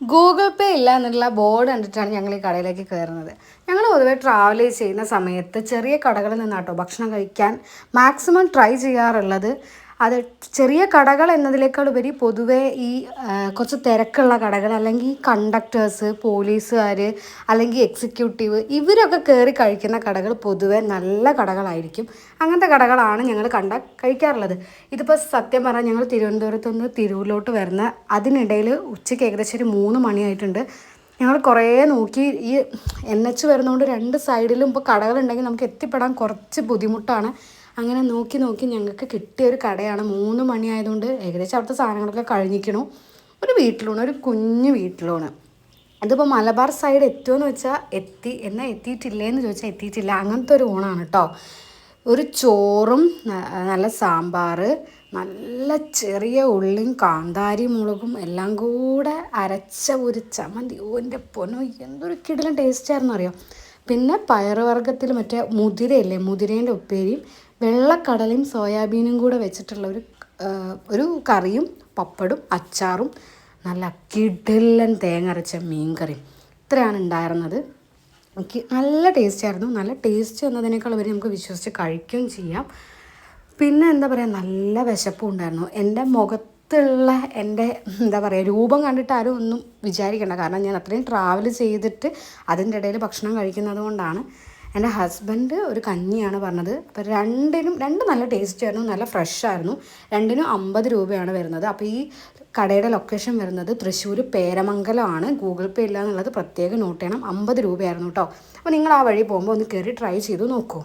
Google പേ ഇല്ല എന്നുള്ള board കണ്ടിട്ടാണ് ഞങ്ങൾ ഈ കടയിലേക്ക് കയറുന്നത്. ഞങ്ങൾ പൊതുവെ ട്രാവൽ ചെയ്യുന്ന സമയത്ത് ചെറിയ കടകളിൽ നിന്നാട്ടോ ഭക്ഷണം കഴിക്കാൻ മാക്സിമം ട്രൈ ചെയ്യാറുള്ളത്. അത് ചെറിയ കടകൾ എന്നതിനേക്കാൾ ഉപരി പൊതുവേ ഈ കുറച്ച് തിരക്കുള്ള കടകൾ അല്ലെങ്കിൽ കണ്ടക്ടേഴ്സ് പോലീസുകാർ അല്ലെങ്കിൽ എക്സിക്യൂട്ടീവ് ഇവരൊക്കെ കയറി കഴിക്കുന്ന കടകൾ പൊതുവേ നല്ല കടകളായിരിക്കും. അങ്ങനത്തെ കടകളാണ് ഞങ്ങൾ കണ്ട കഴിക്കാറുള്ളത്. ഇതിപ്പോൾ സത്യം പറഞ്ഞാൽ ഞങ്ങൾ തിരുവനന്തപുരത്ത് നിന്ന് തിരൂരിലോട്ട് വരുന്ന അതിനിടയിൽ ഉച്ചയ്ക്ക് ഏകദേശം ഒരു മൂന്ന് മണിയായിട്ടുണ്ട്. ഞങ്ങൾ കുറേ നോക്കി ഈ എൻ എച്ച് വരുന്നതുകൊണ്ട് രണ്ട് സൈഡിലും ഇപ്പോൾ കടകളുണ്ടെങ്കിൽ നമുക്ക് എത്തിപ്പെടാൻ കുറച്ച് ബുദ്ധിമുട്ടാണ്. അങ്ങനെ നോക്കി നോക്കി ഞങ്ങൾക്ക് കിട്ടിയ ഒരു കടയാണ്. മൂന്ന് മണിയായതുകൊണ്ട് ഏകദേശം അവിടുത്തെ സാധനങ്ങളൊക്കെ കഴിഞ്ഞിക്കണു ഒരു വീട്ടിലൂണ് ഒരു കുഞ്ഞു വീട്ടിലൂണ് അതിപ്പോൾ മലബാർ സൈഡ് എത്തുമെന്ന് വെച്ചാൽ എത്തി എന്നാൽ എത്തിയിട്ടില്ലേന്ന് ചോദിച്ചാൽ എത്തിയിട്ടില്ല. അങ്ങനത്തെ ഒരു ഊണാണ് കേട്ടോ ഒരു ചോറും നല്ല സാമ്പാർ നല്ല ചെറിയ ഉള്ളിയും കാന്താരി മുളകും എല്ലാം കൂടെ അരച്ച ഒരു ചമ്മന്തി. ഓ എന്റെ പൊന്നോ എന്തൊരു കിടിലം ടേസ്റ്റായിരുന്നു അറിയോ പിന്നെ പയറുവർഗത്തിൽ മറ്റേ മുതിരയില്ലേ മുതിരേന്റെ ഉപ്പേരിയും വെള്ളക്കടലയും സോയാബീനും കൂടെ വെച്ചിട്ടുള്ള ഒരു ഒരു കറിയും പപ്പടും അച്ചാറും നല്ല കിടിലൻ തേങ്ങ അരച്ച മീൻ കറിയും ഇത്രയാണ് ഉണ്ടായിരുന്നത്. എനിക്ക് നല്ല ടേസ്റ്റ് ആയിരുന്നു. നല്ല ടേസ്റ്റ് എന്നതിനേക്കാൾ ഉപരി നമുക്ക് വിശ്വസിച്ച് കഴിക്കുകയും ചെയ്യാം. പിന്നെ എന്താ പറയുക നല്ല വിശപ്പും ഉണ്ടായിരുന്നു. എന്റെ മുഖത്തുള്ള എന്റെ എന്താ പറയുക രൂപം കണ്ടിട്ട് ആരും ഒന്നും വിചാരിക്കേണ്ട. കാരണം ഞാൻ അത്രയും ട്രാവൽ ചെയ്തിട്ട് അതിന്റെ ഇടയിൽ ഭക്ഷണം കഴിക്കുന്നത് കൊണ്ടാണ് എന്റെ ഹസ്ബൻഡ് ഒരു കഞ്ഞിയാണ് പറഞ്ഞത്. അപ്പോൾ രണ്ടിനും രണ്ട് നല്ല ടേസ്റ്റ് ആയിരുന്നു നല്ല ഫ്രഷ് ആയിരുന്നു. രണ്ടിനും അമ്പത് രൂപയാണ് വരുന്നത്. അപ്പോൾ ഈ കടയുടെ ലൊക്കേഷൻ വരുന്നത് തൃശ്ശൂർ പേരമംഗലമാണ്. ഗൂഗിൾ പേ ഇല്ല എന്നുള്ളത് പ്രത്യേകം നോട്ട് ചെയ്യണം. അമ്പത് രൂപയായിരുന്നു കേട്ടോ. അപ്പോൾ നിങ്ങൾ ആ വഴി പോകുമ്പോൾ ഒന്ന് കയറി ട്രൈ ചെയ്ത് നോക്കൂ.